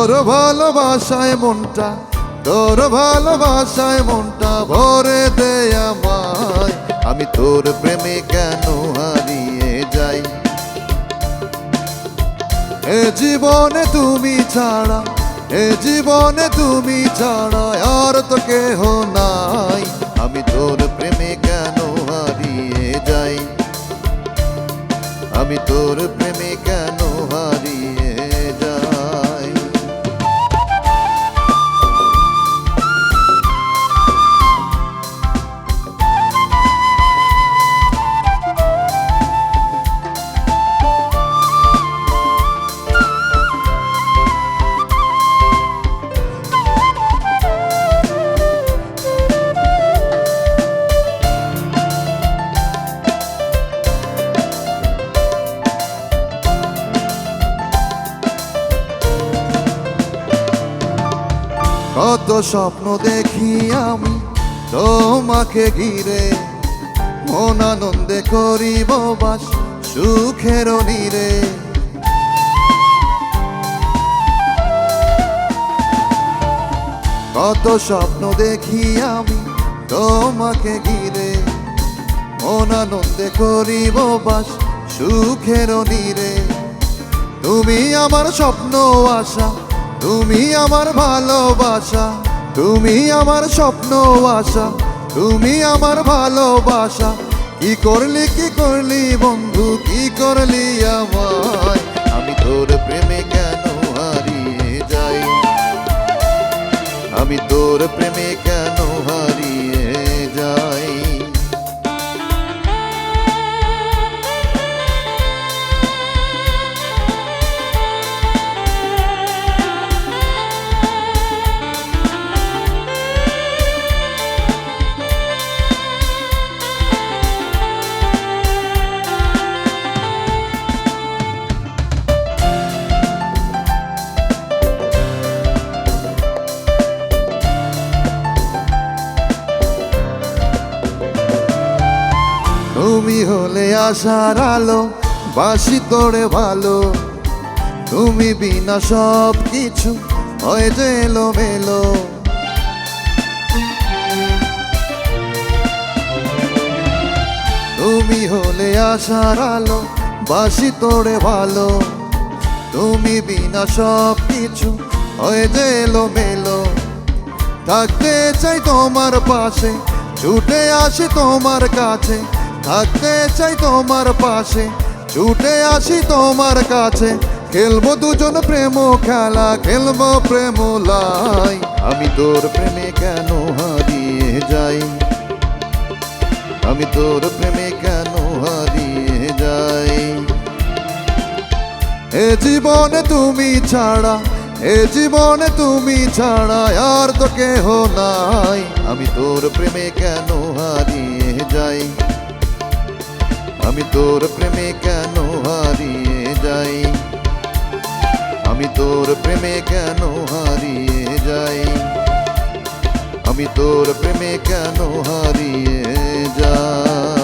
তোর ভালোবাসায় মনটা, তোর ভালোবাসায় মনটা ভরে দে আমায়। আমি তোর প্রেমে কেন হারিয়ে যাই? এ জীবনে তুমি ছাড়া, এ জীবনে তুমি ছাড়া আর তো কেহ নাই। আমি তোর প্রেমে কেন হারিয়ে যাই? আমি তোর প্রেমে কেন হারিয়ে কত স্বপ্ন দেখি আমি, তোমাকে ঘিরে মন আনন্দে করিব বাস, সুখের নীরে। কত স্বপ্ন দেখি আমি, তোমাকে ঘিরে মন আনন্দে করিব বাস, সুখের নীরে। তুমি আমার স্বপ্ন আশা তুমি আমার ভালোবাসা, তুমি আমার স্বপ্ন আশা, তুমি আমার ভালোবাসা। কি করলি কি করলি বন্ধু, কি করলি আমায়? আমি তোর প্রেমে কেন হারিয়ে যাই? আমি তোর প্রেমে কেন তুমি হলে আশার আলো বাসি তোরে ভালো। তুমি বিনা সব কিছু হয়ে যে এলো মেলো তুমি হলে আশার আলো বাসি তোরে ভালো। তুমি বিনা সব কিছু হয়ে যে এলো মেলো থাকতে চাই তোমার পাশে, ছুটে আসি তোমার কাছে। থাকতে চাই তোমার পাশে, ছুটে আসি তোমার কাছে। খেলব দুজন প্রেম খেলা, খেলব প্রেম লাই। আমি তোর প্রেমে কেন হারিয়ে যাই? আমি তোর প্রেমে কেন হারিয়ে যাই? এ জীবনে তুমি ছাড়া, এ জীবনে তুমি ছাড়া আর তো কেহ নাই। আমি তোর প্রেমে কেন হারিয়ে যাই? আমি তোর প্রেমে কেন হারিয়ে যাই? আমি তোর প্রেমে কেন হারিয়ে যাই? আমি তোর প্রেমে কেন হারিয়ে যাই?